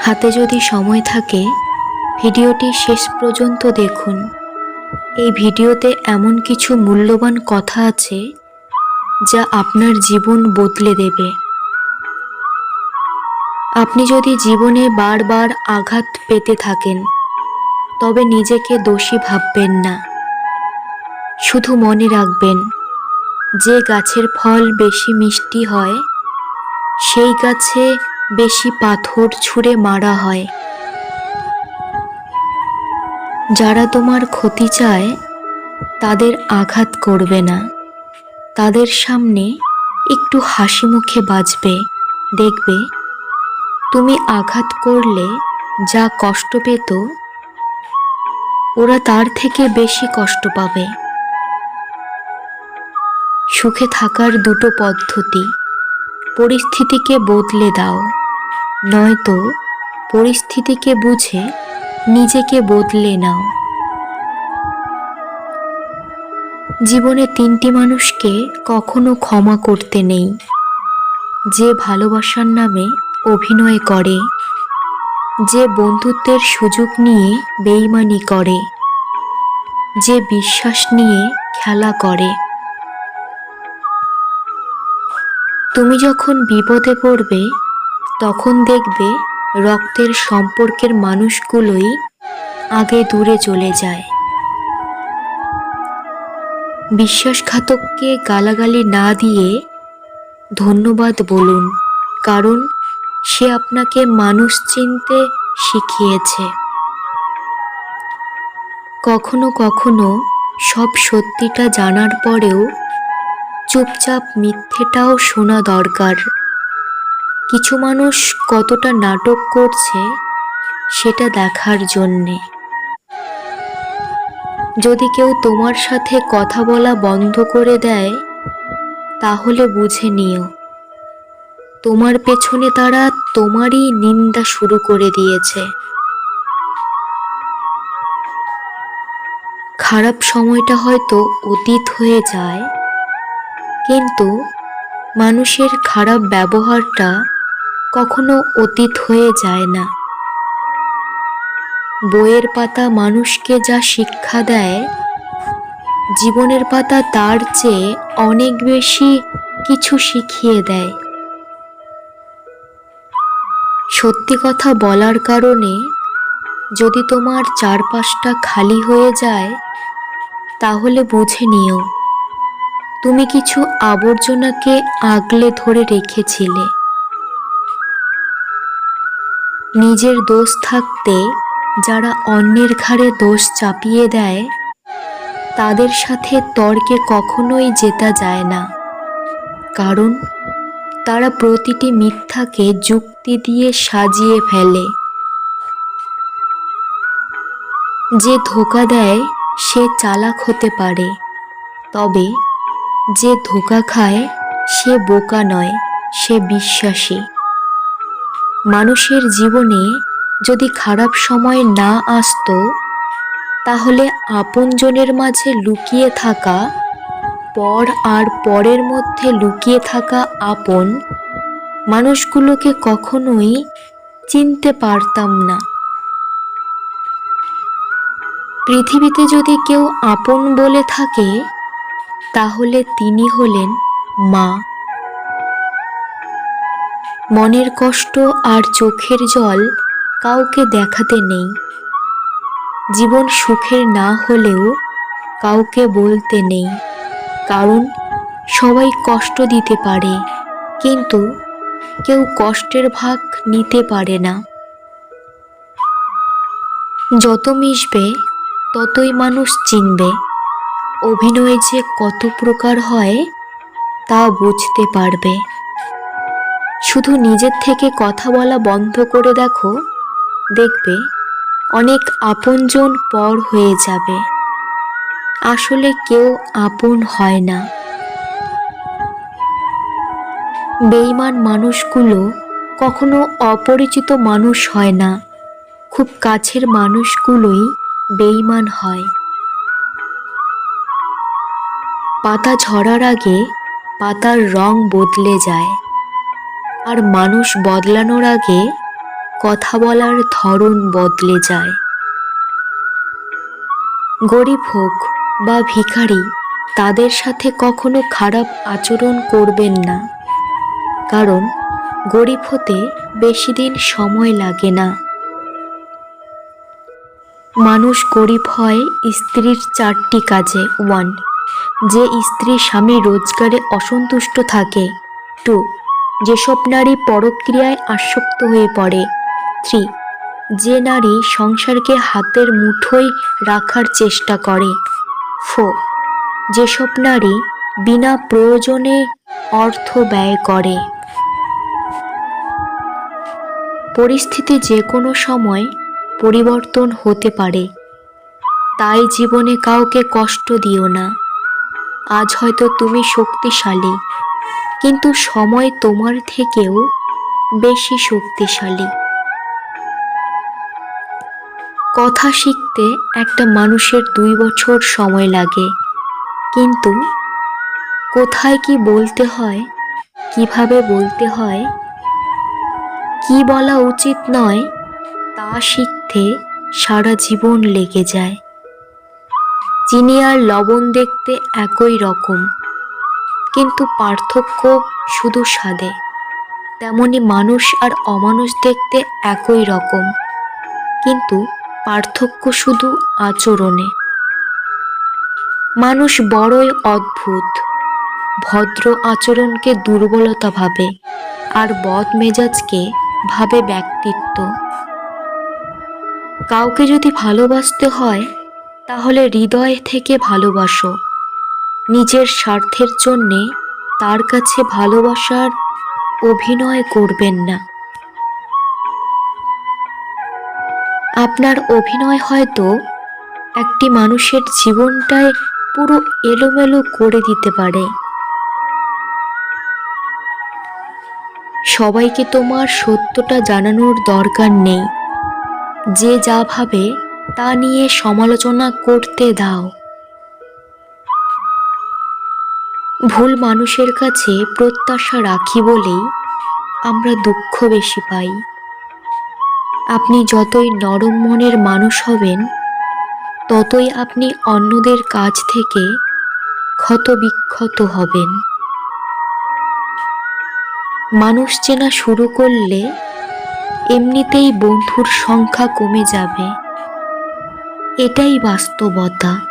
হাতে যদি সময় থাকে, ভিডিওটি শেষ পর্যন্ত দেখুন। এই ভিডিওতে এমন কিছু মূল্যবান কথা আছে, যা আপনার জীবন বদলে দেবে। আপনি যদি জীবনে বারবার আঘাত পেতে থাকেন, তবে নিজেকে দোষী ভাববেন না। শুধু মনে রাখবেন, যে গাছের ফল বেশি মিষ্টি হয়, সেই গাছে বেশি পাথর ছুঁড়ে মারা হয়। যারা তোমার ক্ষতি চায়, তাদের আঘাত করবে না। তাদের সামনে একটু হাসি মুখে বাজবে। দেখবে, তুমি আঘাত করলে যা কষ্ট পেত, ওরা তার থেকে বেশি কষ্ট পাবে। সুখে থাকার দুটো পদ্ধতি। পরিস্থিতিকে বদলে দাও। নয়তো পরিস্থিতিকে বুঝে নিজেকে বদলে নাও। জীবনে তিনটি মানুষকে কখনো ক্ষমা করতে নেই। যে ভালোবাসার নামে অভিনয় করে, যে বন্ধুত্বের সুযোগ নিয়ে বেইমানি করে, যে বিশ্বাস নিয়ে খেলা করে। তুমি যখন বিপদে পড়বে তখন দেখবে রক্তের সম্পর্কের মানুষগুলোই আগে দূরে চলে যায়। বিশ্বাসঘাতককে গালাগালি না দিয়ে ধন্যবাদ বলুন, কারণ সে আপনাকে মানুষ চিনতে শিখিয়েছে। কখনো কখনো সব সত্যিটা জানার পরেও চুপচাপ মিথ্যেটাও শোনা দরকার। কিছু মানুষ কতটা নাটক করছে সেটা দেখার জন্যে। যদি কেউ তোমার সাথে কথা বলা বন্ধ করে দেয়, তাহলে বুঝে নিও। তোমার পেছনে তারা তোমারই নিন্দা শুরু করে দিয়েছে। খারাপ সময়টা হয়তো অতীত হয়ে যায়, কিন্তু মানুষের খারাপ ব্যবহারটা কখনো অতীত হয়ে যায় না। বইয়ের পাতা মানুষকে যা শিক্ষা দেয়, জীবনের পাতা তার চেয়ে অনেক বেশি কিছু শিখিয়ে দেয়। সত্যি কথা বলার কারণে যদি তোমার চারপাশটা খালি হয়ে যায়, তাহলে বুঝে নিও, তুমি কিছু আবর্জনাকে আগলে ধরে রেখেছিলে। নিজের দোষ থাকতে যারা অন্যের ঘাড়ে দোষ চাপিয়ে দেয়, তাদের সাথে তর্কে কখনোই জেতা যায় না। কারণ তারা প্রতিটি মিথ্যাকে যুক্তি দিয়ে সাজিয়ে ফেলে। যে ধোকা দেয়, সে চালাক হতে পারে। তবে যে ধোকা খায়, সে বোকা নয়, সে বিশ্বাসী। মানুষের জীবনে যদি খারাপ সময় না আসতো, তাহলে আপনজনের মাঝে লুকিয়ে থাকা, পর আর পরের মধ্যে লুকিয়ে থাকা আপন মানুষগুলোকে কখনোই চিনতে পারতাম না। পৃথিবীতে যদি কেউ আপন বলে থাকে, তাহলে তিনি হলেন মা। মনের কষ্ট আর চোখের জল কাউকে দেখাতে নেই। জীবন সুখের না হলেও কাউকে বলতে নেই। কারণ সবাই কষ্ট দিতে পারে, কিন্তু কেউ কষ্টের ভাগ নিতে পারে না। যত মিশবে, ততই মানুষ চিনবে, অভিনয় যে কত প্রকার হয়, তা বুঝতে পারবে। শুধু নিজের থেকে কথা বলা বন্ধ করে দেখো, দেখবে অনেক আপনজন পর হয়ে যাবে। আসলে কেউ আপন হয় না। বেইমান মানুষগুলো কখনো অপরিচিত মানুষ হয় না। খুব কাছের মানুষগুলোই বেইমান হয়। পাতা ঝরার আগে পাতার রং বদলে যায়। আর মানুষ বদলানোর আগে কথা বলার ধরন বদলে যায়। গরিব হোক বা ভিখারি, তাদের সাথে কখনো খারাপ আচরণ করবেন না। কারণ গরিব হতে বেশি দিন সময় লাগে না। মানুষ গরিব হয় স্ত্রীর চারটি কাজে। ওয়ান যে স্ত্রী স্বামী রোজগারে অসন্তুষ্ট থাকে। টু যেসব নারী পরক্রিয়ায় আসক্ত হয়ে পড়ে থ্রি যে নারী সংসারকে হাতের মুঠোয় রাখার চেষ্টা করে। ফোর, যেসব নারী বিনা প্রয়োজনে অর্থ ব্যয় করে। পরিস্থিতি যে কোনো সময় পরিবর্তন হতে পারে। তাই জীবনে কাউকে কষ্ট দিও না। আজ হয়তো তুমি শক্তিশালী কিন্তু সময় তোমার থেকেও বেশি শক্তিশালী। কথা শিখতে একটা মানুষের দুই বছর সময় লাগে, কিন্তু কোথায় কি বলতে হয়, কীভাবে বলতে হয়, কি বলা উচিত নয়, তা শিখতে সারা জীবন লেগে যায়। চিনি আর লবণ দেখতে একই রকম। কিন্তু পার্থক্য শুধু স্বাদে। তেমনি মানুষ আর অমানুষ দেখতে একই রকম। কিন্তু পার্থক্য শুধু আচরণে। মানুষ বড়ই অদ্ভুত। ভদ্র আচরণকে দুর্বলতা ভাবে আর বদ মেজাজকে ভাবে ব্যক্তিত্ব। কাউকে যদি ভালোবাসতে হয়, তাহলে হৃদয় থেকে ভালোবাসো। নিজের স্বার্থের জন্যে তার কাছে ভালোবাসার অভিনয় করবেন না। আপনার অভিনয় হয়তো একটি মানুষের জীবনটায় পুরো এলোমেলো করে দিতে পারে। সবাইকে তোমার সত্যটা জানানোর দরকার নেই। যে যা ভাবে তা নিয়ে সমালোচনা করতে দাও। ভুল মানুষের কাছে প্রত্যাশা রাখি বলেই আমরা দুঃখ বেশি পাই। আপনি যতই নরম মনের মানুষ হবেন, ততই আপনি অন্যদের কাছ থেকে ক্ষতবিক্ষত হবেন। মানুষ চেনা শুরু করলে এমনিতেই বন্ধুর সংখ্যা কমে যাবে। এটাই বাস্তবতা।